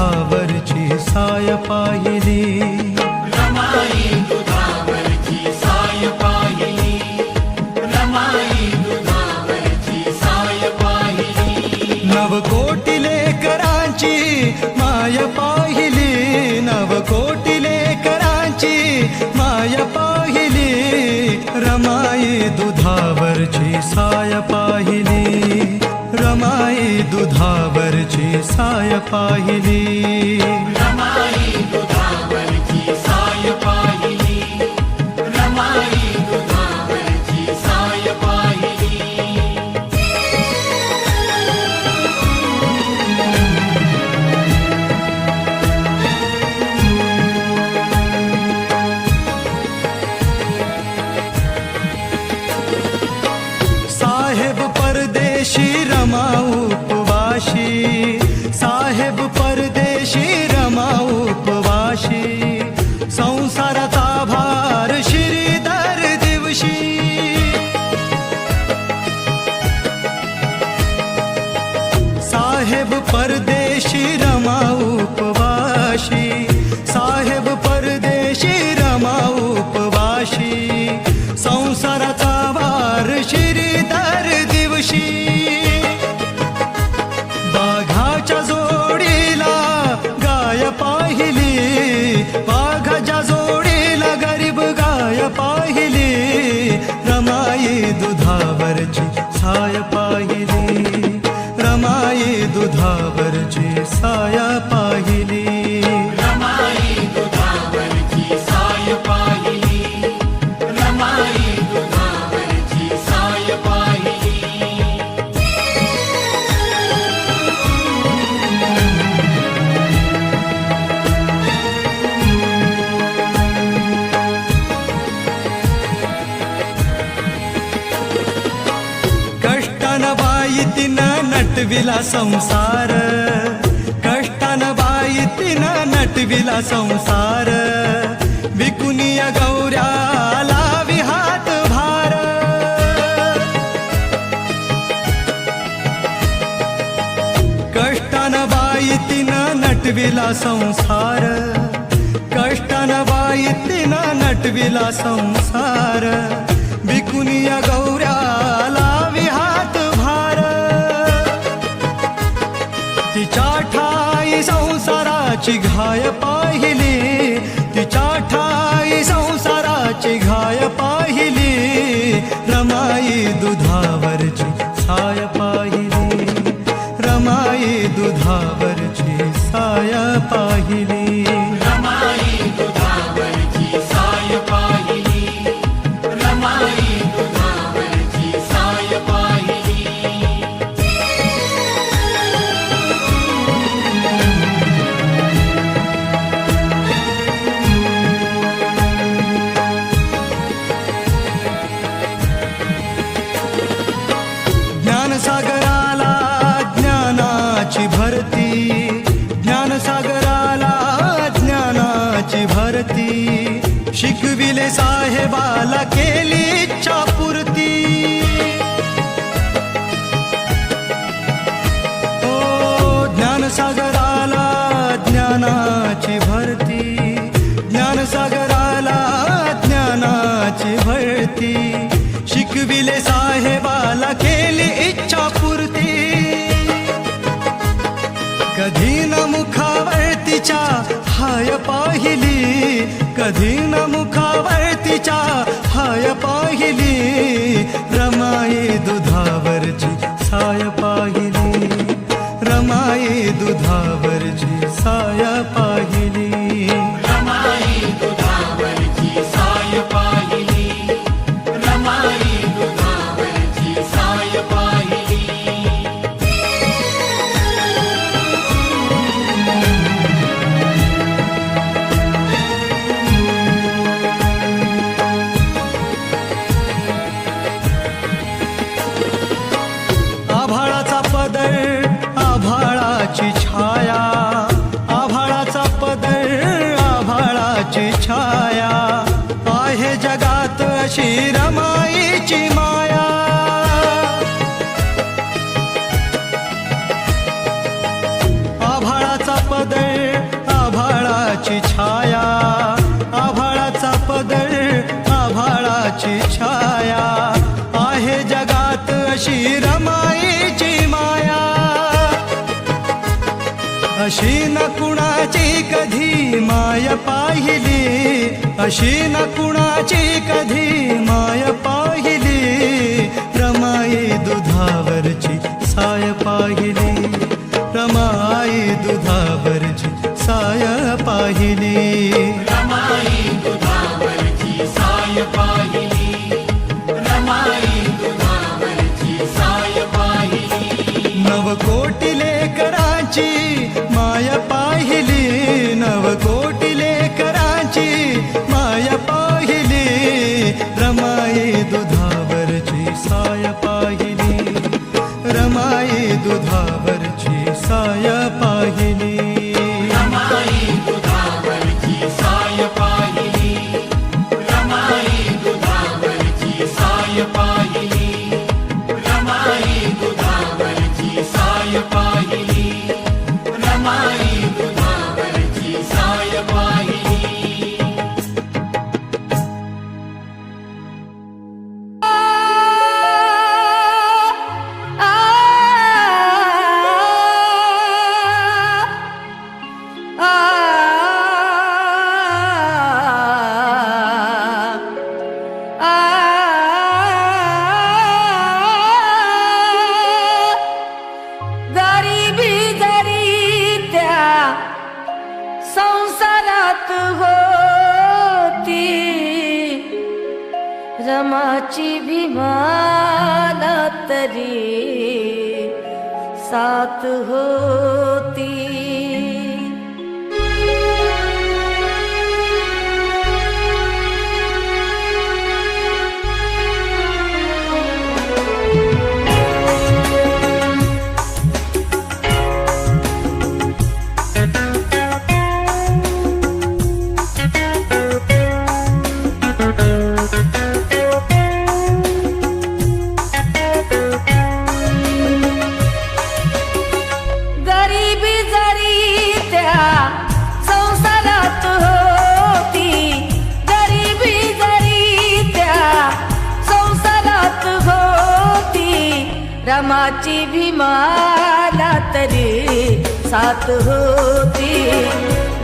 तुझावरची साय पाहिली. रमाई तुझावरची साय पाहिली. रमाई साय पाहिली. नवकोटी लेकरांची माय पाहिली. नवकोटी लेकरांची माय पाहिली. रमाई दुधावरची साय पाहिली. माई दुधावरची साय पाहिली. नटविला संसार. कष्टान बाई तिनं नटविला संसार. विकुनिया गौऱ्याला विहात भार. कष्टान बाई तिनं नटविला संसार. कष्टान बाई तिनं नटविला संसार. विकुनिया गौऱ्या तुझी घाय पाहिली. हाय पाहिली कधी न मुखावरतीच्या हाय पाहिली रमाई दुधावरची साय पाहिली. अशी न कुणाची कधी माय पाहिली? अशी न कुणाची कधी माय पाहिली? रमाई दुधावरची साय पाहिली. रमाई दुधावरची साय पाहिली. रमाची भीमाला तरी साथ होती. रमाची भीमाला तरी साथ होती.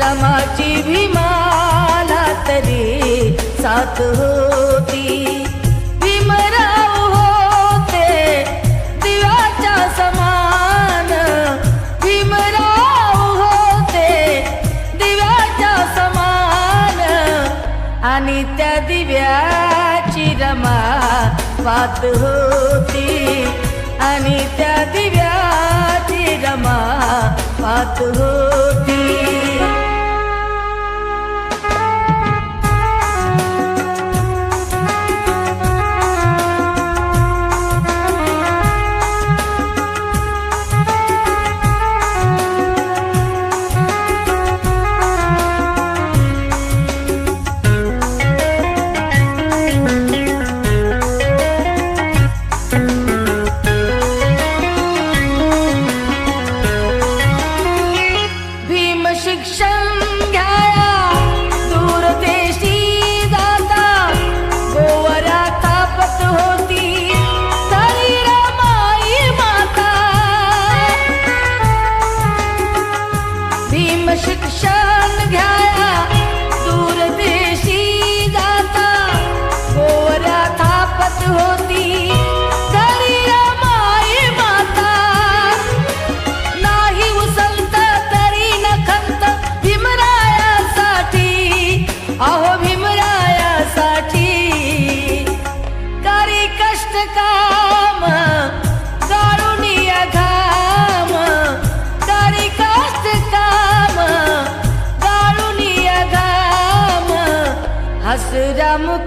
रमाची भीमाला तरी साथ होती. भीमराव होते दिव्याच्या समान. भीमराव होते दिव्याच्या समान. आणि त्या दिव्याची रमा पात होती. आणि त्या दिव्याची रमा पात होती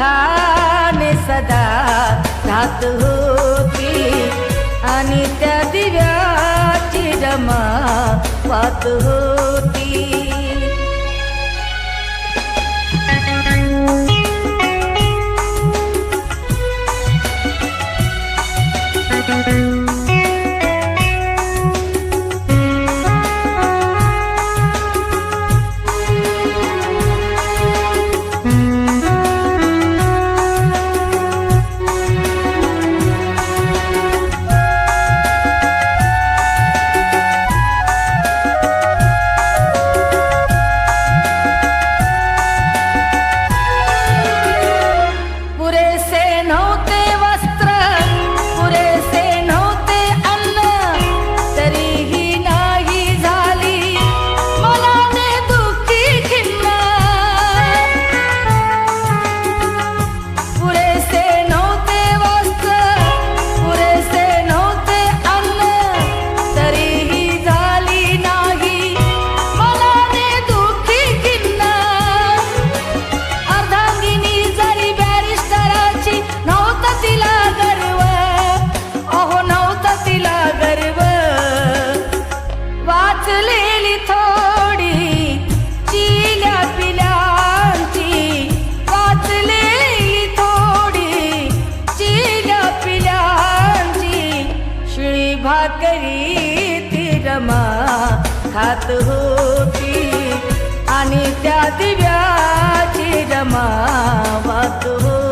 हसरा मुखाने सदा राहत होती। आणि त्या दिव्याची रमा पात होती। भाकरी ती रमा खात होती. आणि त्या दिव्याची रमा वात होती.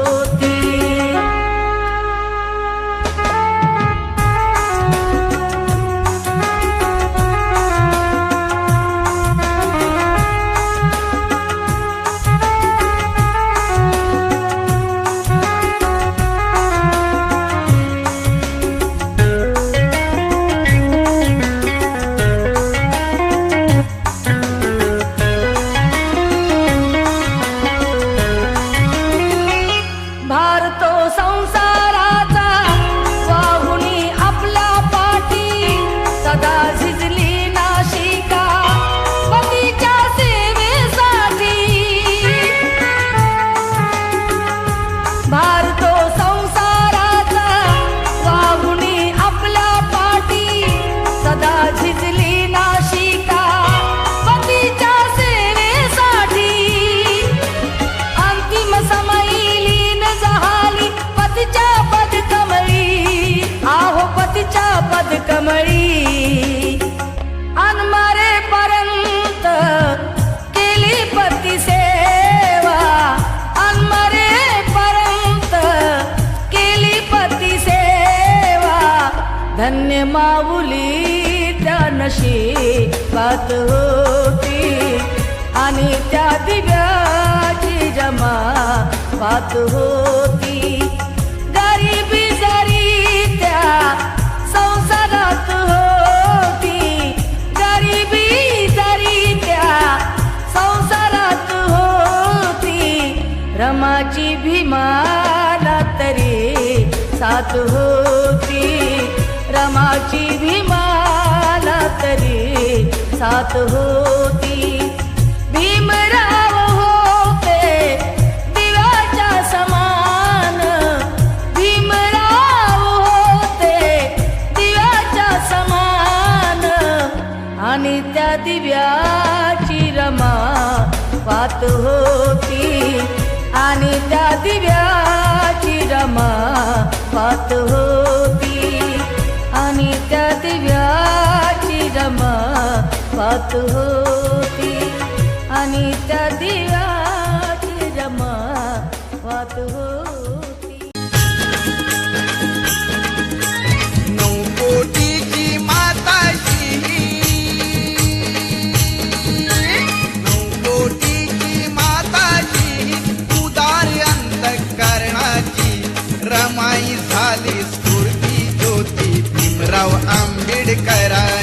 पदकमळी अनमरेपर्यंत केली पती सेवा. अनमरेपर्यंत केली पती सेवा. धन्य माऊली त्या नशिबात होती. आणि त्या दिव्याची जमा पात होती. गरिबी जरी त्या रमाची भीमाला तरी साथ होती. रमाची भीमाला तरी साथ होती. भीमराव होते दिवाच्या समान. भीमराव होते दिव्याच्या समान. आणि त्या दिव्याची रमा पात होती. आणि त्या दिव्याची रमा पात होती। आणि त्या दिव्याची रमा पात होती। te caerán.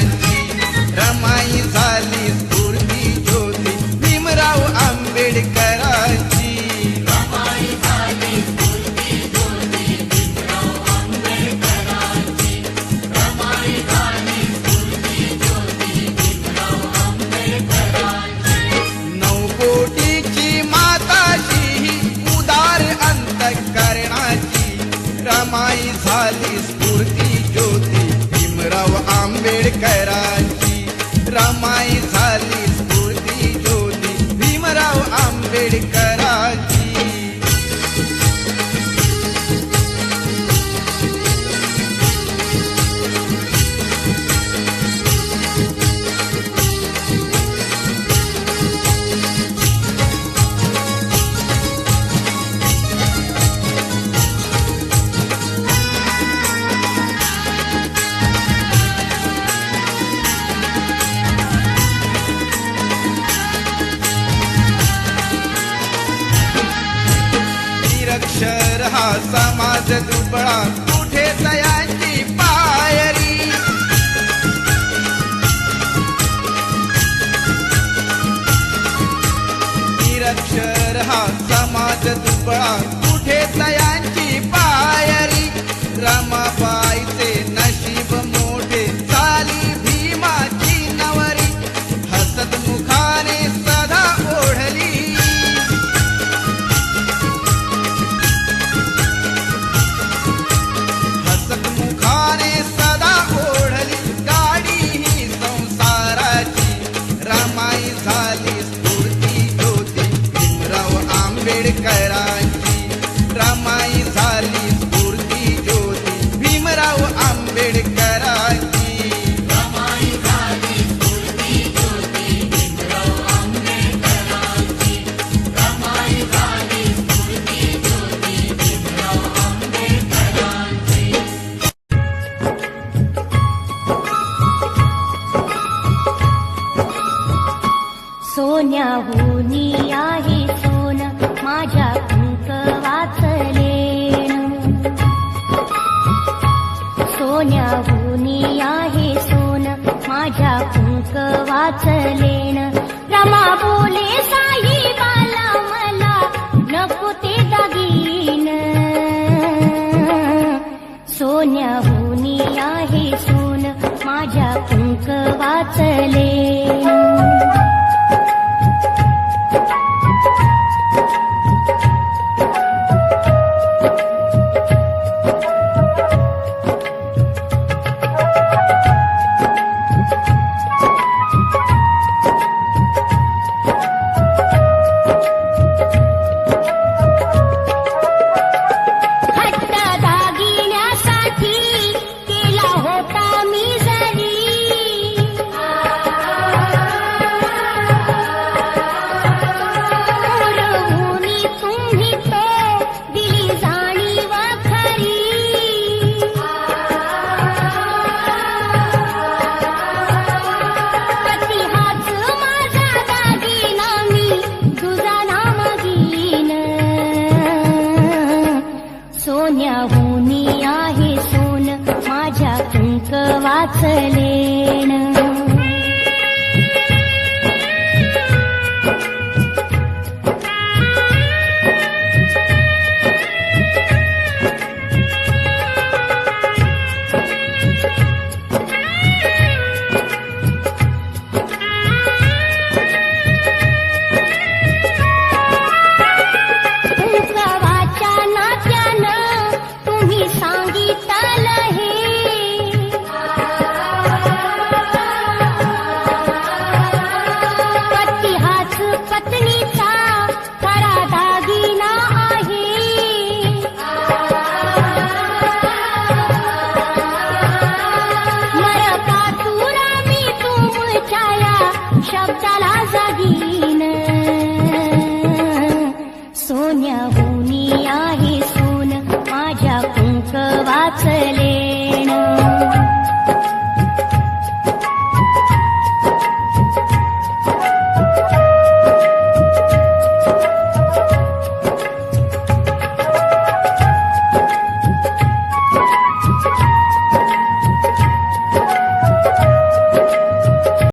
निरक्षर हा समाज दुबळा. कुठे तयांची पायरी? रमा